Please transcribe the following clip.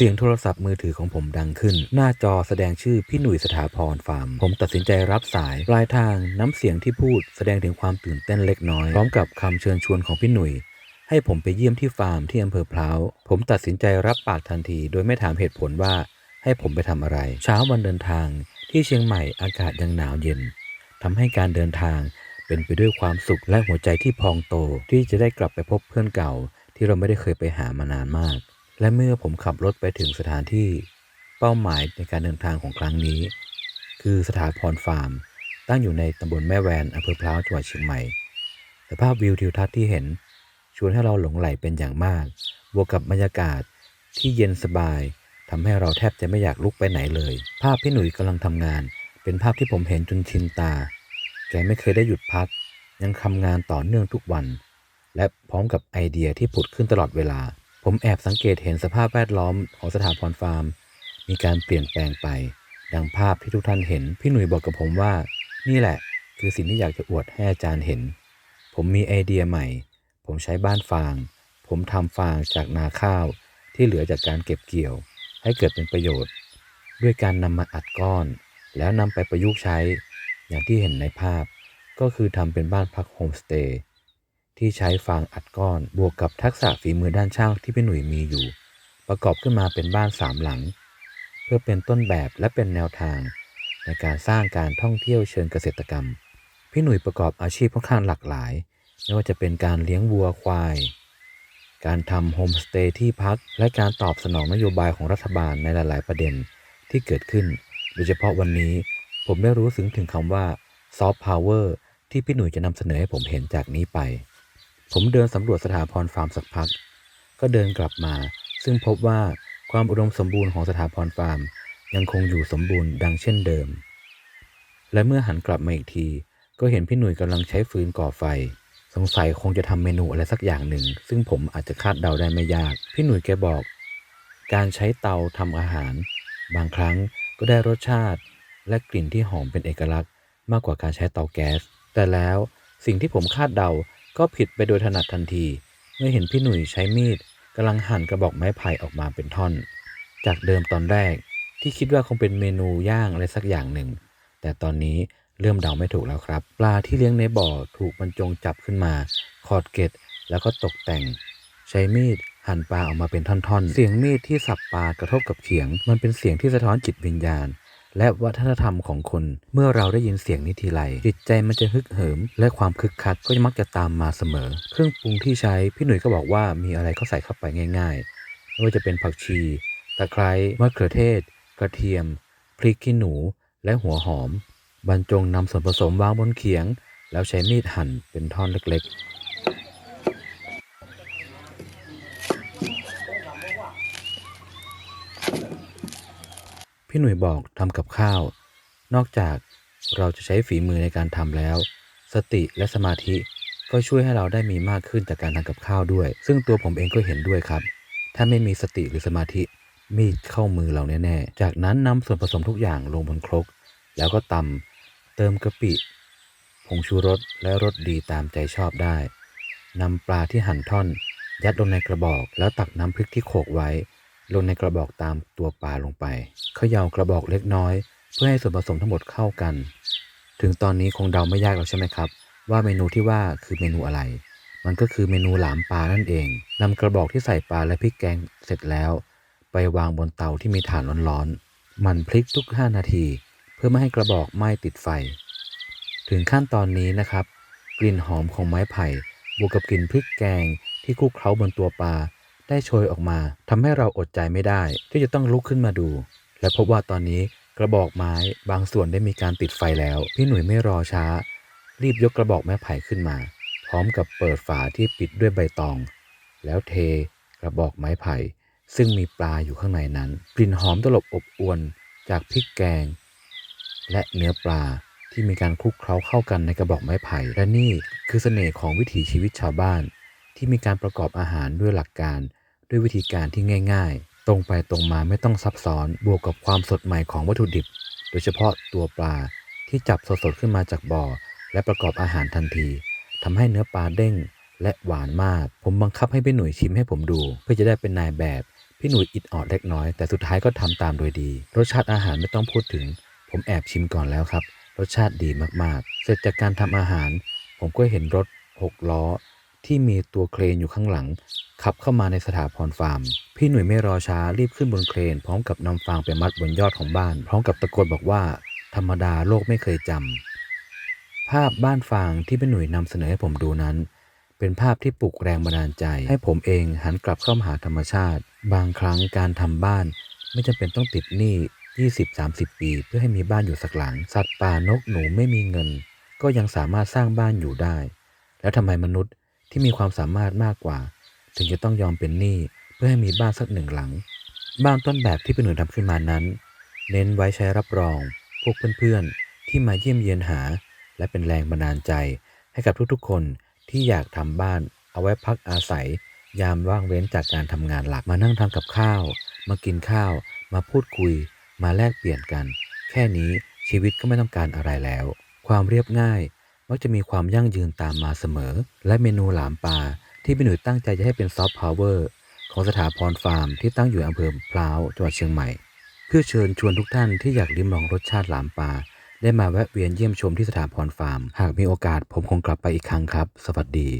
เสียงโทรศัพท์มือถือของผมดังขึ้น หน้าจอแสดงชื่อพี่หนุ่ยสถาพรฟาร์ม ผมตัดสินใจรับสายปลายทางน้ำเสียงที่พูดแสดงถึงความตื่นเต้นเล็กน้อย พร้อมกับคำเชิญชวนของพี่หนุ่ยให้ผมไปเยี่ยมที่ฟาร์มที่อำเภอพร้าว ผมตัดสินใจรับปากทันที โดยไม่ถามเหตุผลว่าให้ผมไปทำอะไร เช้าวันเดินทาง ที่เชียงใหม่อากาศยังหนาวเย็นทำให้การเดินทางเป็นไปด้วยความสุขและหัวใจที่พองโตที่จะได้กลับไปพบเพื่อนเก่า ที่เราไม่ได้เคยไปหามานานมาก และเมื่อผมขับรถไปถึงสถานที่เป้าหมายในการเดินทางของครั้งนี้ คือสถาพรฟาร์ม ตั้งอยู่ในตำบลแม่แวนอำเภอพร้าวจังหวัดเชียงใหม่ สภาพวิวทิวทัศน์ที่เห็น ชวนให้เราหลงไหลเป็นอย่างมาก บวกกับบรรยากาศที่เย็นสบายทำให้เราแทบจะไม่อยากลุกไปไหนเลย ภาพพี่หนุ่ยกำลังทำงาน เป็นภาพที่ผมเห็นจนชินตา แกไม่เคยได้หยุดพัก ยังทำงานต่อเนื่องทุกวัน และพร้อมกับไอเดียที่ผุดขึ้นตลอดเวลา ผมแอบสังเกตเห็นสภาพแวดล้อมของสถาพรฟาร์ม มีการเปลี่ยนแปลงไป ดังภาพที่ทุกท่านเห็น พี่หนุ่ยบอกกับผมว่า นี่แหละ คือสิ่งที่อยากจะอวดให้อาจารย์เห็น ผมมีไอเดียใหม่ ผมใช้บ้านฟาง ผมทำฟางจากนาข้าวที่เหลือจากการเก็บเกี่ยว ให้เกิดเป็นประโยชน์ ด้วยการนำมาอัดก้อน แล้วนำไปประยุกต์ใช้ อย่างที่เห็นในภาพ ก็คือทำเป็นบ้านพักโฮมสเตย์ ที่ใช้ฟางอัดก้อนบวกกับทักษะฝีมือด้านช่างที่พี่หนุ่ยมีอยู่ ประกอบขึ้นมาเป็นบ้านสามหลัง เพื่อเป็นต้นแบบและเป็นแนวทาง ในการสร้างการท่องเที่ยวเชิงเกษตรกรรม พี่หนุ่ยประกอบอาชีพค่อนข้างหลากหลาย ไม่ว่าจะเป็นการเลี้ยงวัวควาย การทำโฮมสเตย์ที่พัก และการตอบสนองนโยบายของรัฐบาลในหลาย ๆ ประเด็นที่เกิดขึ้น โดยเฉพาะวันนี้ผมได้รู้ซึ้งถึงคำว่าซอฟต์พาวเวอร์ที่พี่หนุ่ยจะนำเสนอให้ผมเห็นจากนี้ไป ผมเดินสำรวจสถาพรฟาร์มสักพัก ก็เดินกลับมา ซึ่งพบว่าความอุดมสมบูรณ์ของสถาพรฟาร์ม ยังคงอยู่สมบูรณ์ดังเช่นเดิม และเมื่อหันกลับมาอีกที ก็เห็นพี่หนุ่ยกำลังใช้ฟืนก่อไฟ สงสัยคงจะทำเมนูอะไรสักอย่างหนึ่ง ซึ่งผมอาจจะคาดเดาได้ไม่ยาก พี่หนุ่ยแกบอก การใช้เตาทำอาหาร บางครั้งก็ได้รสชาติ และกลิ่นที่หอมเป็นเอกลักษณ์ มากกว่าการใช้เตาแก๊สแต่แล้วสิ่งที่ผมคาดเดา ก็ผิดไปโดยถนัดทันที เมื่อเห็นพี่หนุ่ยใช้มีดกำลังหั่นกระบอกไม้ไผ่ออกมาเป็นท่อน จากเดิมตอนแรกที่คิดว่าคงเป็นเมนูย่างอะไรสักอย่างหนึ่ง แต่ตอนนี้เริ่มเดาไม่ถูกแล้วครับ ปลาที่เลี้ยงในบ่อถูกบรรจงจับขึ้นมาขอดเกล็ดแล้วก็ตกแต่ง ใช้มีดหั่นปลาออกมาเป็นท่อนๆ เสียงมีดที่สับปลากระทบกับเขียง มันเป็นเสียงที่สะท้อนจิตวิญญาณ และวัฒนธรรมของคน เมื่อเราได้ยินเสียงนี้ทีไรจิตใจมันจะฮึกเหิม และความคึกคักก็มักจะตามมาเสมอ เครื่องปรุงที่ใช้พี่หนุ่ยก็บอกว่ามีอะไรก็ใส่เข้าไปง่ายๆไม่ว่าจะเป็นผักชีตะไคร้มะเขือเทศ กระเทียม พริกขี้หนู และหัวหอม บรรจงนำส่วนผสมวางบนเขียง แล้วใช้มีดหั่นเป็นท่อนเล็กๆ พี่หนุ่ยบอกทำกับข้าว นอกจากเราจะใช้ฝีมือในการทำแล้ว สติและสมาธิก็ช่วยให้เราได้มีมากขึ้นจากการทำกับข้าวด้วย ซึ่งตัวผมเองก็เห็นด้วยครับ ถ้าไม่มีสติหรือสมาธิมีดเข้ามือเราแน่ๆ จากนั้นนำส่วนผสมทุกอย่างลงบนครก แล้วก็ตำเติมกะปิ ผงชูรสและรสดีตามใจชอบได้นำปลาที่หั่นท่อน ยัดลงในกระบอก แล้วตักน้ำพริกที่โขกไว้ ลงในกระบอกตามตัวปลาลงไปเขย่ากระบอกเล็กน้อย เพื่อให้ส่วนผสมทั้งหมดเข้ากัน ถึงตอนนี้คงเดาไม่ยากแล้วใช่ไหมครับ ว่าเมนูที่ว่าคือเมนูอะไร มันก็คือเมนูหลามปลานั่นเองนำกระบอกที่ใส่ปลาและพริกแกงเสร็จแล้ว ไปวางบนเตาที่มีถ่านร้อนๆมันพลิกทุก 5 นาที เพื่อไม่ให้กระบอกไหม้ติดไฟ ถึงขั้นตอนนี้นะครับ กลิ่นหอมของไม้ไผ่บวกกับกลิ่นพริกแกงที่คลุกเคล้าบนตัวปลา ได้โชยออกมาทำให้เราอดใจไม่ได้ ที่จะต้องลุกขึ้นมาดู และพบว่าตอนนี้กระบอกไม้บางส่วนได้มีการติดไฟแล้ว พี่หนุ่ยไม่รอช้า รีบยกกระบอกไม้ไผ่ขึ้นมา พร้อมกับเปิดฝาที่ปิดด้วยใบตอง แล้วเทกระบอกไม้ไผ่ ซึ่งมีปลาอยู่ข้างในนั้น กลิ่นหอมตลบอบอวนจากพริกแกง และเนื้อปลาที่มีการคลุกเคล้าเข้ากันในกระบอกไม้ไผ่ และนี่คือเสน่ห์ของวิถีชีวิตชาวบ้าน ที่มีการประกอบอาหารด้วยหลักการ ด้วยวิธีการที่ง่ายๆ ตรงไปตรงมาไม่ต้องซับซ้อนบวกกับความสดใหม่ของวัตถุดิบ โดยเฉพาะตัวปลาที่จับสดๆขึ้นมาจากบ่อ และประกอบอาหารทันทีทำให้เนื้อปลาเด้งและหวานมาก ผมบังคับให้พี่หนุ่ยชิมให้ผมดู เพื่อจะได้เป็นนายแบบ พี่หนุ่ยอิดออดเล็กน้อย แต่สุดท้ายก็ทำตามโดยดี รสชาติอาหารไม่ต้องพูดถึง ผมแอบชิมก่อนแล้วครับ รสชาติดีมากๆ เสร็จจากการทำอาหาร ผมก็เห็นรถหกล้อ ที่มีตัวเครนอยู่ข้างหลัง ขับเข้ามาในสถาพรฟาร์ม พี่หนุ่ยไม่รอช้ารีบขึ้นบนเครน พร้อมกับนำฟางไปมัดบนยอดของบ้าน พร้อมกับตะโกนบอกว่า ธรรมดาโลกไม่เคยจำภาพบ้านฟางที่พี่หนุ่ยนำเสนอให้ผมดูนั้น เป็นภาพที่ปลุกแรงบันดาลใจ ให้ผมเองหันกลับเข้ามาหาธรรมชาติ บางครั้งการทำบ้าน ไม่จำเป็นต้องติดหนี้20-30 ปี เพื่อให้มีบ้านอยู่สักหลัง สัตว์ป่านกหนูไม่มีเงิน ก็ยังสามารถสร้างบ้านอยู่ได้ แล้วทำไมมนุษย์ ที่มีความสามารถมากกว่า ถึงจะต้องยอมเป็นหนี้เพื่อให้มีบ้านสักหนึ่งหลัง บ้านต้นแบบที่เป็นหน่วยทำขึ้นมานั้น เน้นไว้ใช้รับรอง พวกเพื่อนๆ ที่มาเยี่ยมเยียนหา และเป็นแรงบันดาลใจ ให้กับทุกๆ คนที่อยากทำบ้านเอาไว้พักอาศัย ยามว่างเว้นจากการทำงานหลักมานั่งทำกับข้าว มากินข้าว มาพูดคุย มาแลกเปลี่ยนกัน แค่นี้ชีวิตก็ไม่ต้องการอะไรแล้ว ความเรียบง่าย มักจะมีความยั่งยืนตามมาเสมอ และเมนูหลามปลาที่พี่หนุ่ยตั้งใจจะให้เป็นซอฟต์พาวเวอร์ของสถาพรฟาร์มที่ตั้งอยู่อำเภอพร้าวจังหวัดเชียงใหม่ เพื่อเชิญชวนทุกท่านที่อยากลิ้มลองรสชาติหลามปลาได้มาแวะเวียนเยี่ยมชมที่สถาพรฟาร์ม หากมีโอกาสผมคงกลับไปอีกครั้งครับ สวัสดี